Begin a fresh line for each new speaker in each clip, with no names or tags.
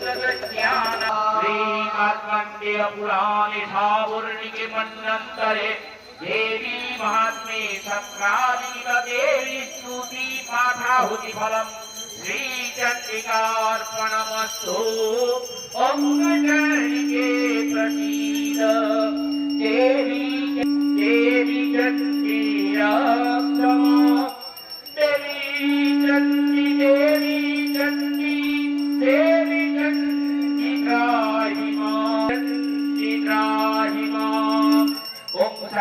ज्ञान श्रीमद्वन्द्यपुराणे सावर्णिके मन्वन्तरे देवी महात्मे सत्रादिव देवी स्तुति पाठाहुति फलम् श्रीचन्द्रिकार्पणमस्तु। ओङ्गणिके प्रसीद देवी देवी चन्द्रिया देवी चन्द्र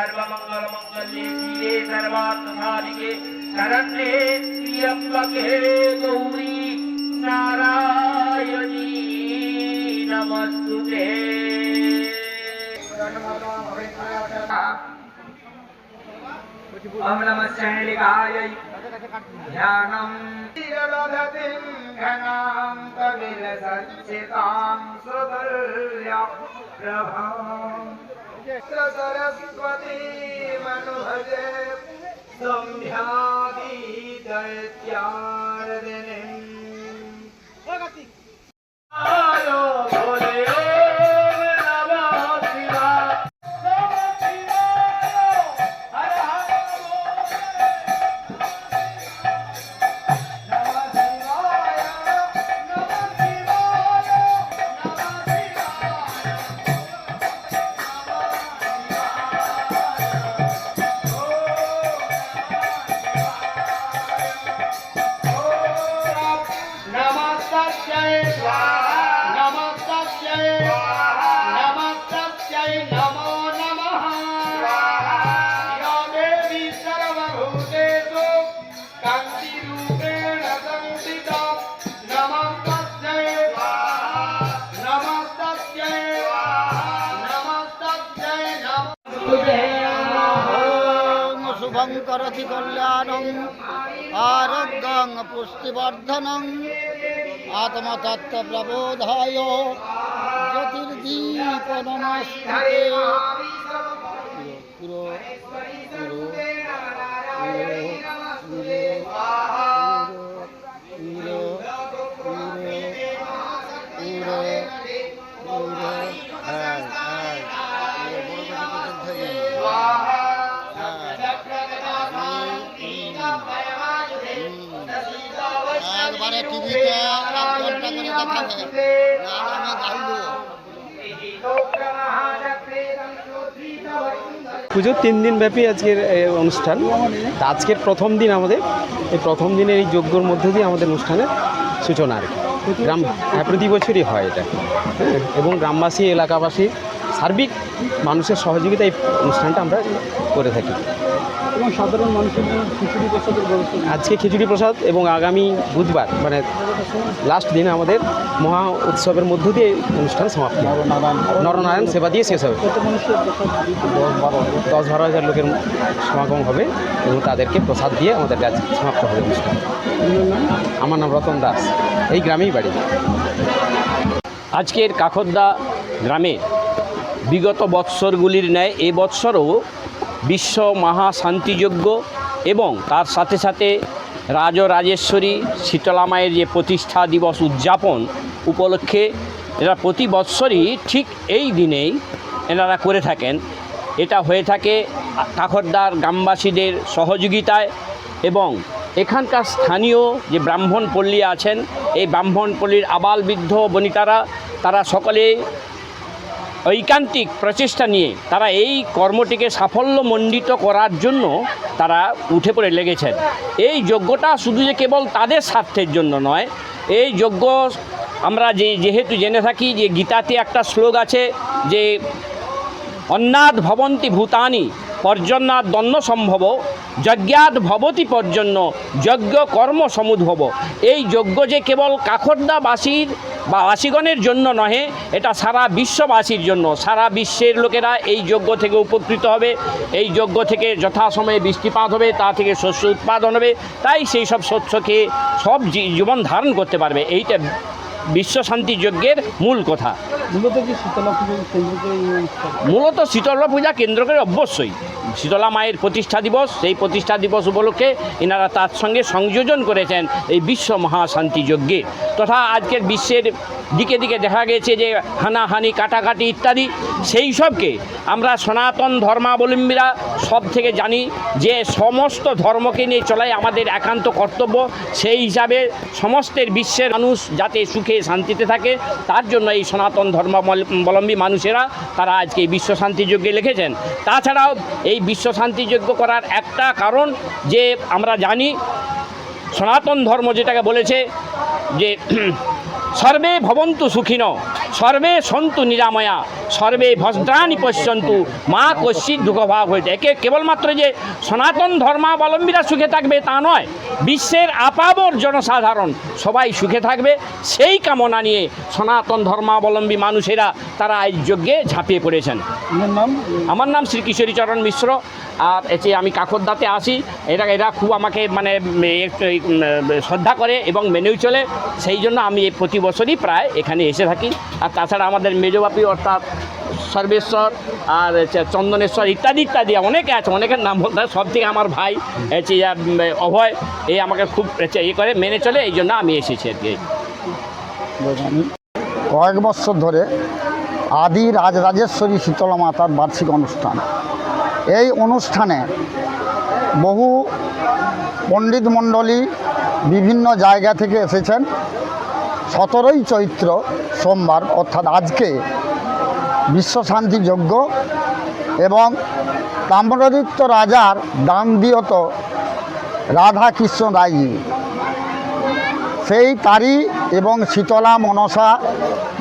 सर्वमङ्गलमङ्गले सर्वार्थसाधिके शरण्ये त्र्यम्बके गौरी नारायणी नमस्तु ते
ॐ नमः शैलिकायै ध्यानम् प्रभा सरस्वती मनोहर संध्यादि दैत्यार्दने
শুভং কল্যাণ আরোগ্যং পুষ্টিবর্ধনং। আত্মতত্ত্ব প্রবোধায় জ্যোতির্দীপ নমস্তে পুরো
পুজোর তিন দিন ব্যাপী আজকের অনুষ্ঠান। আজকের প্রথম দিন আমাদের। এই প্রথম দিনের এই যজ্ঞর মধ্য দিয়ে আমাদের অনুষ্ঠানের সূচনা আর কি। গ্রাম হ্যাঁ প্রতি বছরই হয় এটা। এবং গ্রামবাসী, এলাকাবাসী সার্বিক মানুষের সহযোগিতা এই অনুষ্ঠানটা আমরা করে থাকি।
এবং সাধারণ মানুষের জন্য খিচুড়ি প্রসাদের ব্যবস্থা
আজকে খিচুড়ি প্রসাদ এবং আগামী বুধবার মানে লাস্ট দিনে আমাদের মহা উৎসবের মধ্য দিয়ে অনুষ্ঠান সমাপ্তি নরনারায়ণ সেবা দিয়ে শেষ হবে।
দশ বারো
দশ বারো হাজার লোকের সমাগম হবে এবং তাদেরকে প্রসাদ দিয়ে আমাদের কাজ সমাপ্ত হবে অনুষ্ঠান। আমার নাম রতন দাস। এই গ্রামেই বাড়ি।
আজকের কাখদ্দা গ্রামে বিগত বৎসরগুলির ন্যায় এ বৎসরও বিশ্ব মহাশান্তিযজ্ঞ এবং তার সাথে সাথে রাজরাজেশ্বরী শীতলামায়ের যে প্রতিষ্ঠা দিবস উদযাপন উপলক্ষে এরা প্রতি বৎসরই ঠিক এই দিনেই এনারা করে থাকেন। এটা হয়ে থাকে কাখদ্দার গ্রামবাসীদের সহযোগিতায় এবং এখানকার স্থানীয় যে ব্রাহ্মণ পল্লী আছেন, এই ব্রাহ্মণ পল্লীর আবাল বৃদ্ধ বনিতারা, তারা সকলে ঐকান্তিক প্রচেষ্টা নিয়ে তারা এই কর্মটিকে সাফল্যমণ্ডিত করার জন্য তারা উঠে পড়ে লেগেছেন। এই যজ্ঞটা শুধু যে কেবল তাদের স্বার্থের জন্য নয়, এই যজ্ঞ আমরা যে যেহেতু জেনে থাকি যে গীতাতে একটা শ্লোক আছে যে অন্নাদ ভবন্তি ভূতানি পর্জন্যাদ দন্ন সম্ভব, যজ্ঞাদ ভবতি পর্জন্য যজ্ঞ কর্ম সমুদ্ভব। এই যজ্ঞ যে কেবল কাখর্দাবাসীর বা বাসীগণের জন্য নহে, এটা সারা বিশ্ববাসীর জন্য। সারা বিশ্বের লোকেরা এই যজ্ঞ থেকে উপকৃত হবে। এই যজ্ঞ থেকে যথাসময়ে বৃষ্টিপাত হবে, তা থেকে শস্য উৎপাদন হবে। তাই সেই সব শস্য খেয়ে সব জীবন ধারণ করতে পারবে। এইটা বিশ্ব শান্তি যজ্ঞের মূল কথা।
মূলত কি শীতলা পূজা কেন্দ্র করে
মূলত শীতলা পূজা কেন্দ্র করে অবশ্যই। শীতলা মায়ের প্রতিষ্ঠা দিবস, সেই প্রতিষ্ঠা দিবস উপলক্ষে এনারা তার সঙ্গে সংযোজন করেছেন এই বিশ্ব মহাশান্তি যজ্ঞে। তথা আজকের বিশ্বের দিকে দিকে দেখা গেছে যে হানাহানি, কাটাকাটি ইত্যাদি, সেই সবকে আমরা সনাতন ধর্মাবলম্বীরা সব থেকে জানি যে সমস্ত ধর্মকে নিয়ে চলাই আমাদের একান্ত কর্তব্য। সেই হিসাবে সমস্তের বিশ্বের মানুষ যাতে সুখে শান্তিতে থাকে, তার জন্য এই সনাতন ধর্মাবলম্বী মানুষেরা তারা আজকে এই বিশ্ব শান্তি যজ্ঞে লিখেছেন। তাছাড়াও এই বিশ্ব শান্তিযোগ্য করার একটা কারণ যে আমরা জানি, সনাতন ধর্ম যেটাকে বলেছে যে, সর্বে ভবন্তু সুখিন। সর্বে সন্তু নিরাময়া সর্বে ভদ্রাণী পশ্যন্তু। মা কশ্চিৎ দুঃখভাগ হইতে। একে কেবলমাত্র যে সনাতন ধর্মাবলম্বীরা সুখে থাকবে তা নয় বিশ্বের আপাবর জনসাধারণ সবাই সুখে থাকবে। সেই কামনা নিয়ে সনাতন ধর্মাবলম্বী মানুষেরা তারা এই যজ্ঞে ঝাঁপিয়ে পড়েছেন। আমার নাম শ্রী কিশোরী চরণ মিশ্র। আর এতে আমি কাকরদাতে আসি এরা এরা খুব আমাকে মানে শ্রদ্ধা করে এবং মেনেও চলে। সেই জন্য আমি প্রতি বছরই প্রায় এখানে এসে থাকি। আর তাছাড়া আমাদের মেজবাপি অর্থাৎ সর্বেশ্বর আর চন্দনেশ্বর ইত্যাদি ইত্যাদি অনেকে আছে, অনেকের নাম বলতে। সব থেকে আমার ভাই হচ্ছে অভয় এই আমাকে খুব ইয়ে করে, মেনে চলে, এই জন্য আমি এসেছি আর কি
কয়েক বছর ধরে আদি রাজরাজেশ্বরী শীতলা মাতার বার্ষিক অনুষ্ঠান এই অনুষ্ঠানে বহু পণ্ডিত মণ্ডলী বিভিন্ন জায়গা থেকে এসেছেন সতেরোই চৈত্র সোমবার, অর্থাৎ আজকে বিশ্বশান্তি যজ্ঞ এবং তাম্রদিত্য রাজার দান দিয়ত রাধাকৃষ্ণ রায়জি সেই তারি এবং শীতলা মনসা,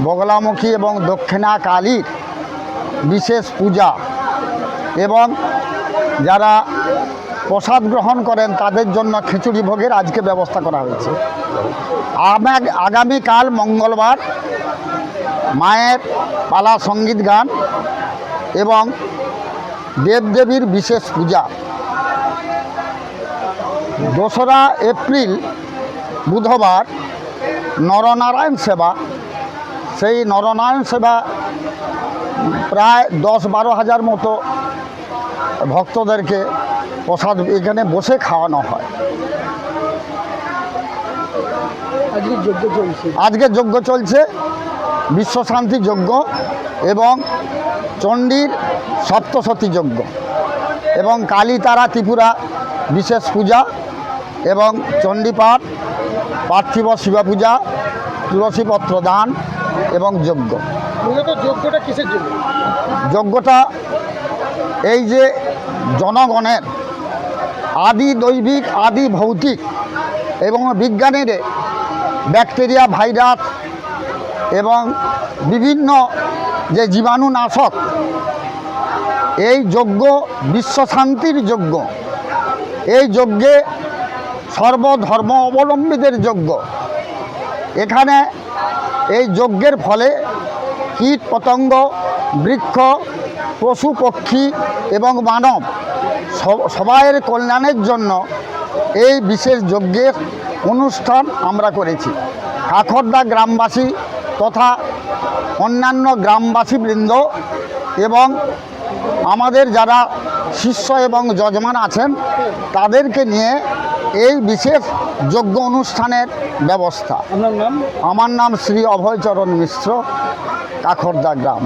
বগলামুখী এবং দক্ষিণা কালীর বিশেষ পূজা এবং যারা প্রসাদ গ্রহণ করেন, তাদের জন্য খিচুড়ি ভোগের আজকে ব্যবস্থা করা হয়েছে। আগামীকাল মঙ্গলবার মায়ের পালা সংগীত গান এবং দেবদেবীর বিশেষ পূজা। দোসরা এপ্রিল, বুধবার নরনারায়ণ সেবা। সেই নরনারায়ণ সেবা প্রায় দশ বারো হাজার মতো ভক্তদেরকে প্রসাদ এখানে বসে খাওয়ানো হয়। আজকে যজ্ঞ চলছে। বিশ্বশান্তি যজ্ঞ এবং চণ্ডীর সপ্তশতী যজ্ঞ এবং কালী তারা ত্রিপুরা বিশেষ পূজা এবং চণ্ডীপাঠ পার্থিব শিবা পূজা তুলসীপত্র দান এবং যজ্ঞ।
যোগ্যটা কিসের
যজ্ঞটা এই যে জনগণের আদি দৈবিক, আদি ভৌতিক এবং বিজ্ঞানের ব্যাকটেরিয়া, ভাইরাস এবং বিভিন্ন যে জীবাণুনাশক, এই যজ্ঞ বিশ্বশান্তির যজ্ঞ, এই যজ্ঞে সর্বধর্ম অবলম্বীদের যজ্ঞ। এখানে এই যজ্ঞের ফলে কীট পতঙ্গ বৃক্ষ, পশু, পক্ষী এবং মানব সবাইয়ের কল্যাণের জন্য এই বিশেষ যজ্ঞের অনুষ্ঠান আমরা করেছি। কাখরদা গ্রামবাসী তথা অন্যান্য গ্রামবাসীবৃন্দ এবং আমাদের যারা শিষ্য এবং যজমান আছেন তাদেরকে নিয়ে এই বিশেষ যজ্ঞ অনুষ্ঠানের ব্যবস্থা। আমার নাম শ্রী অভয়চরণ মিশ্র কাখরদা গ্রাম।